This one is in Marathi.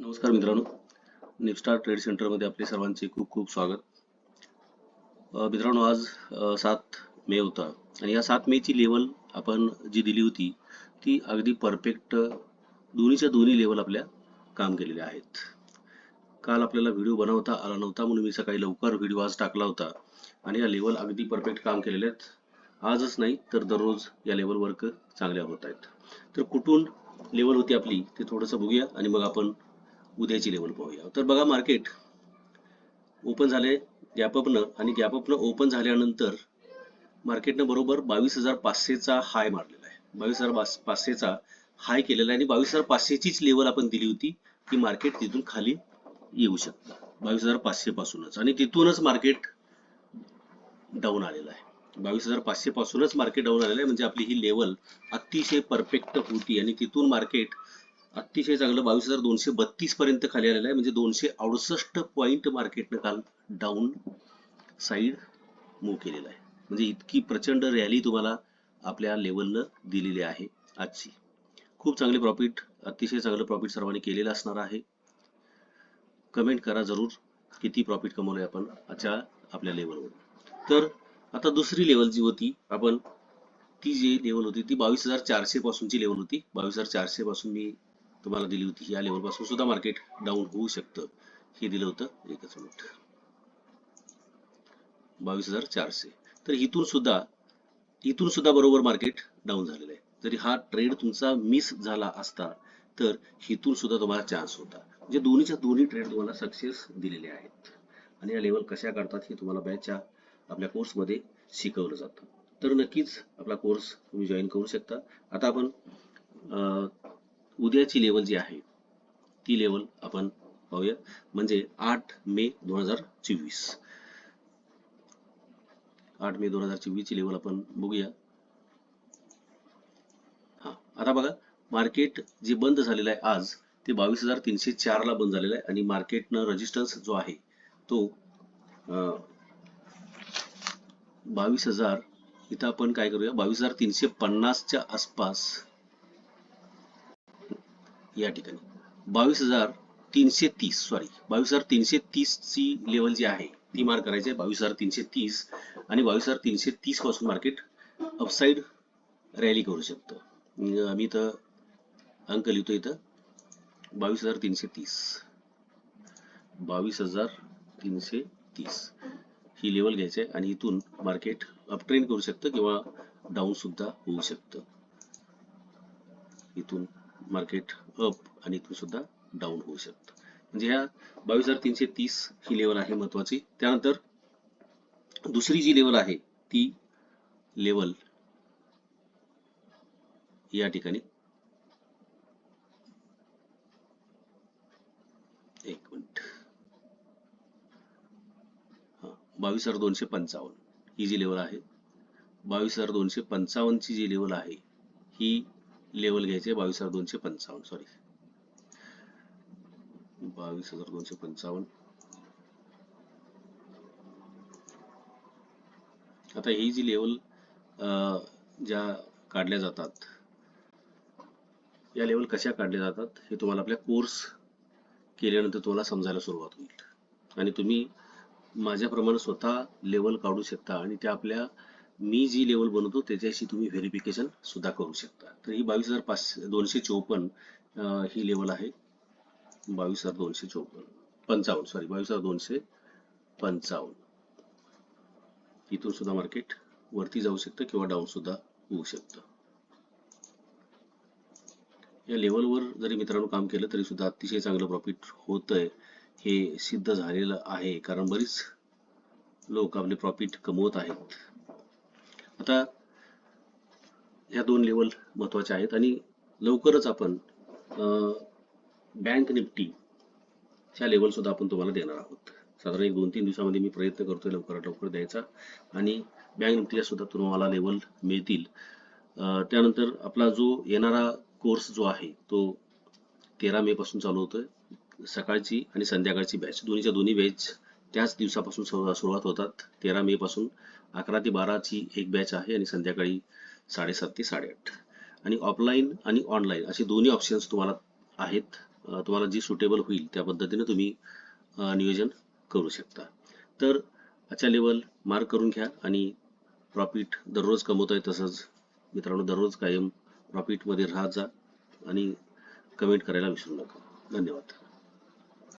नमस्कार मित्रांनो. निपस्टार ट्रेड सेंटरमध्ये आपले सर्वांचे खूप खूप स्वागत. मित्रांनो आज सात मे होता आणि या सात मेची लेवल आपण जी दिली होती ती अगदी परफेक्ट दोन्हीच्या दोन्ही लेवल आपल्या काम केलेल्या आहेत. काल आपल्याला व्हिडिओ बनवता आला नव्हता म्हणून मी सकाळी लवकर व्हिडिओ आज टाकला होता आणि या लेवल अगदी परफेक्ट काम केलेले आहेत. आजच नाही तर दररोज या लेवल वर्क चांगल्या होत आहेत. तर कुठून लेवल होती आपली ते थोडंसं बघूया आणि मग आपण उद्याची लेवल पाहूया. तर बघा मार्केट ओपन झाले गॅपअपनं आणि गॅपअपनं ओपन झाल्यानंतर मार्केटनं बरोबर बावीस हजार पाचशेचा हाय मारलेला आहे. बावीस हजार पाचशेचा हाय केलेला आहे आणि बावीस हजार पाचशेचीच लेवल आपण दिली होती की मार्केट तिथून खाली येऊ शकतं. बावीस हजार पाचशे पासूनच आणि तिथूनच मार्केट डाऊन आलेलं आहे. बावीस हजार पाचशे पासूनच मार्केट डाऊन आलेलं आहे. म्हणजे आपली ही लेवल अतिशय परफेक्ट होती आणि तिथून मार्केट अतिशय चांगलं. बावीस हजार दोनशे बत्तीस पर्यंत खाली आलेलं आहे. म्हणजे दोनशे अडुसष्ट पॉईंट मार्केटनं काल डाऊन साईड मूव्ह केलेला आहे. म्हणजे इतकी प्रचंड रॅली तुम्हाला आपल्या लेवलनं दिलेली आहे आजची. खूप चांगले प्रॉफिट अतिशय चांगलं प्रॉफिट सर्वांनी केलेलं असणार आहे. कमेंट करा जरूर किती प्रॉफिट कमवलंय आपण आजच्या आपल्या लेवलवर तर आता दुसरी लेवल जी होती आपण ती जी लेवल होती ती बावीस हजार चारशे पासूनची लेवल होती. बावीस हजार चारशे पासून मी तुम्हाला दिली होती. या लेवलपासून सुद्धा मार्केट डाऊन होऊ शकतं. हे दिलं होतं एकच मिनिट बावीस हजार चारशे. तर इथून सुद्धा इथून सुद्धा बरोबर मार्केट डाऊन झालेलं आहे. जरी हा ट्रेड तुमचा मिस झाला असता तर इथून सुद्धा तुम्हाला चान्स होता. म्हणजे दोन्हीच्या दोन्ही ट्रेड तुम्हाला सक्सेस दिलेले आहेत. आणि या लेवल कशा काढतात हे तुम्हाला बॅचच्या आपल्या कोर्समध्ये शिकवलं जातं. तर नक्कीच आपला कोर्स तुम्ही जॉईन करू शकता. आता आपण अं, उद्याची लेवल जी आहे ती लेवल आपण पाहूया. म्हणजे आठ मे दोन हजार चोवीस. आठ मे दोन हजार चोवीस ची लेवल आपण बघूया. हा आता बघा मार्केट जे बंद झालेलं आहे आज ते बावीस हजार तीनशे चार ला बंद झालेलं आहे आणि मार्केटनं रेजिस्टन्स जो आहे तो बावीस हजार इथं आपण काय करूया बावीस हजार तीनशे पन्नासच्या आसपास या ठिकाणी. बावीस हजार तीनशे तीस सॉरी बावीस हजार तीनशे तीस ची लेवल जी आहे ती मार्क करायची आहे. बावीस हजार तीनशे तीस आणि बावीस हजार तीनशे तीसपासून मार्केट अपसाईड रॅली करू शकतं. म्हणजे आम्ही इथं अंक लिहितो इथं. बावीस हजार तीनशे तीस. बावीस हजार तीनशे तीस. ही लेवल घ्यायची आहे आणि इथून मार्केट अपट्रेंड करू शकतं किंवा डाऊन सुद्धा होऊ शकतं. इथून मार्केट अप आणि इथून सुद्धा डाऊन होऊ शकतं. म्हणजे ह्या बावीस हजार तीनशे तीस ही लेवल आहे महत्वाची. त्यानंतर दुसरी जी लेवल आहे ती लेवल या ठिकाणी एक मिनिट. बावीस हजार दोनशे पंचावन्न ही जी लेवल आहे बावीस हजार दोनशे पंचावन्नची जी लेवल आहे ही लेवल घ्यायचे बावीस हजार दोनशे पंचावन्न सॉरी बावीस हजार दोनशे पंचावन्न. आता ही जी लेवल ज्या काढल्या जातात या लेवल कशा काढल्या जातात हे तुम्हाला आपल्या कोर्स केल्यानंतर तुम्हाला समजायला सुरुवात होईल. आणि तुम्ही माझ्याप्रमाणे स्वतः लेवल काढू शकता आणि त्या आपल्या मी जी लेवल बनवतो त्याच्याशी तुम्ही व्हेरिफिकेशन सुद्धा करू शकता. तर ही बावीस हजार पाचशे दोनशे चोपन्न ही लेवल आहे. बावीस हजार दोनशे चोपन्न पंचावन्न सॉरी बावीस हजार दोनशे पंचावन्न. इथून सुद्धा मार्केट वरती जाऊ शकतं किंवा डाऊन सुद्धा होऊ शकतं. या लेवलवर जरी मित्रांनो काम केलं तरी सुद्धा अतिशय चांगलं प्रॉफिट होतंय. हे सिद्ध झालेलं आहे कारण बरीच लोक आपले प्रॉफिट कमवत आहेत. आता ह्या दोन लेवल महत्त्वाच्या आहेत आणि लवकरच आपण बँक निफ्टी च्या लेवल सुद्धा आपण तुम्हाला देणार आहोत. साधारण एक दोन तीन दिवसामध्ये मी प्रयत्न करतोय लवकरात लवकर द्यायचा आणि बँक निफ्टीला सुद्धा तुम्हाला लेवल मिळतील. त्यानंतर आपला जो येणारा कोर्स जो आहे तो तेरा मे पासून चालू होतोय. सकाळची आणि संध्याकाळची बॅच दोन्हीच्या दोन्ही बॅच त्याच दिवसापासून सुरुवात होतात. तेरा मे पासून अकरा ते बाराची एक बॅच आहे आणि संध्याकाळी साडेसात ते साडेआठ. आणि ऑफलाईन आणि ऑनलाईन असे दोन्ही ऑप्शन्स तुम्हाला आहेत. तुम्हाला जी सुटेबल होईल त्या पद्धतीने तुम्ही नियोजन करू शकता. तर आजच्या लेवल मार्क करून घ्या आणि प्रॉफिट दररोज कमवत आहे तसंच मित्रांनो दररोज कायम प्रॉफिटमध्ये राहत जा आणि कमेंट करायला विसरू नका. धन्यवाद.